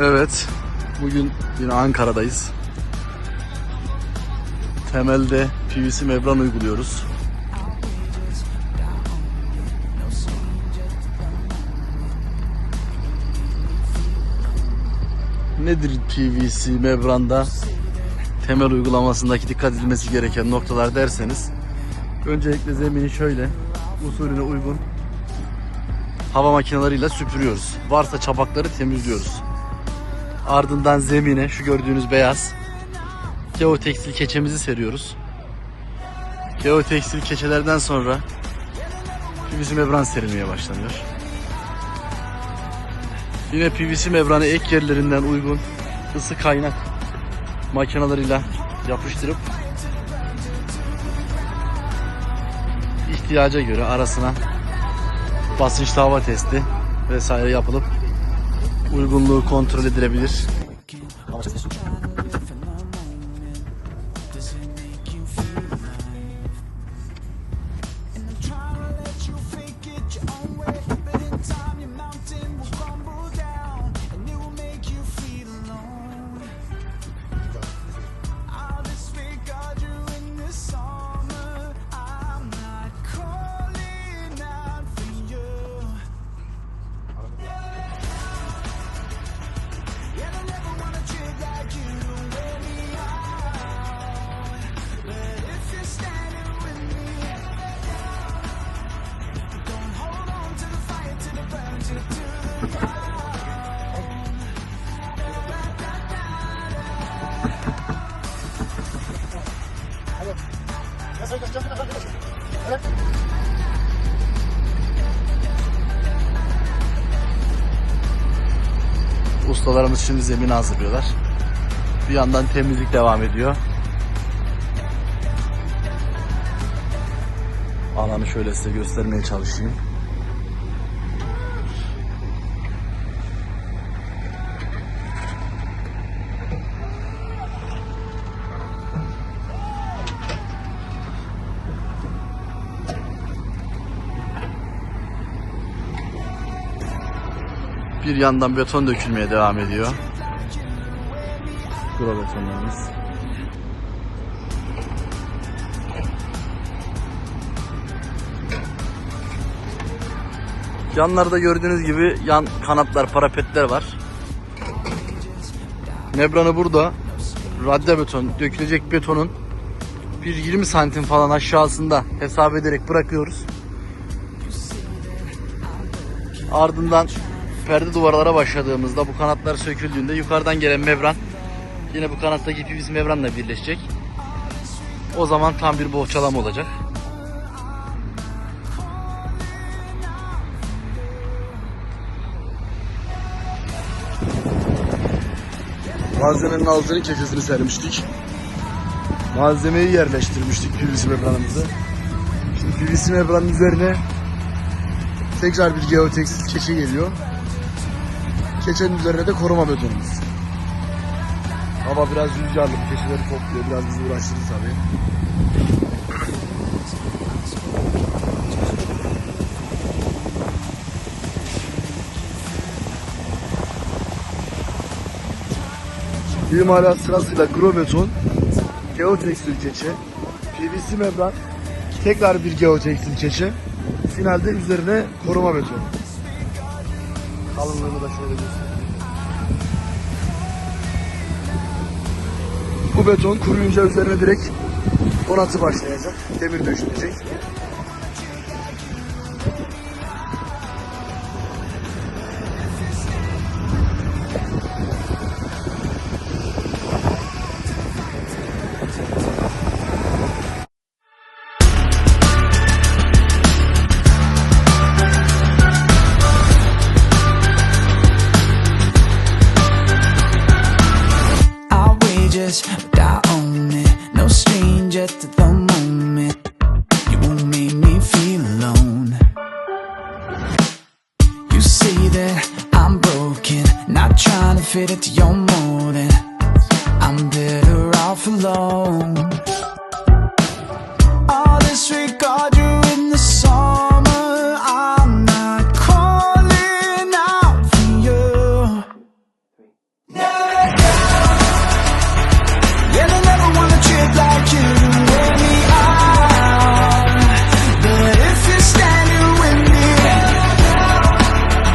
Evet, bugün yine Ankara'dayız. Temelde PVC membran uyguluyoruz. Nedir PVC membranda temel uygulamasındaki dikkat edilmesi gereken noktalar derseniz öncelikle zemini şöyle usulüne uygun hava makineleriyle süpürüyoruz. Varsa çapakları temizliyoruz. Ardından zemine şu gördüğünüz beyaz geotekstil keçemizi seriyoruz. Geotekstil keçelerden sonra PVC membran serilmeye başlanıyor. Yine PVC membranı ek yerlerinden uygun ısı kaynak makinalarıyla yapıştırıp ihtiyaca göre arasına basınçlı hava testi vesaire yapılıp uygunluğu kontrol edilebilir. Ustalarımız şimdi zemini hazırlıyorlar. Bir yandan temizlik devam ediyor. Alanı şöyle size göstermeye çalışayım. Bir yandan beton dökülmeye devam ediyor. Kuro betonlarımız. Yanlarda gördüğünüz gibi yan kanatlar, parapetler var. Membranı burada radde beton, dökülecek betonun bir 20 santim falan aşağısında hesap ederek bırakıyoruz. Ardından perde duvarlara başladığımızda bu kanatlar söküldüğünde yukarıdan gelen membran yine bu kanattaki PVC membranla birleşecek. O zaman tam bir bohçalama olacak. Malzemenin altını keçesini sermiştik. Malzemeyi yerleştirmiştik PVC membranımızı. Şimdi PVC membranın üzerine tekrar bir geotekstil keçe geliyor. Keçenin üzerine de koruma betonumuz. Hava biraz rüzgarlı, bu keçeleri topluyor. Biraz bizi uğraştırdı tabii. İmalat sırasıyla grobeton, geotekstil keçe, PVC membran, tekrar bir geotekstil keçe, finalde üzerine koruma beton. Kalınlığını da şöyle göstereyim. Bu beton kuruyunca üzerine direkt donatı başlayacak. Demir döşünecek. Outrageous, but I own it. No stranger to the moment. You won't make me feel alone. You say that I'm broken, not trying to fit into your mold, I'm better off alone.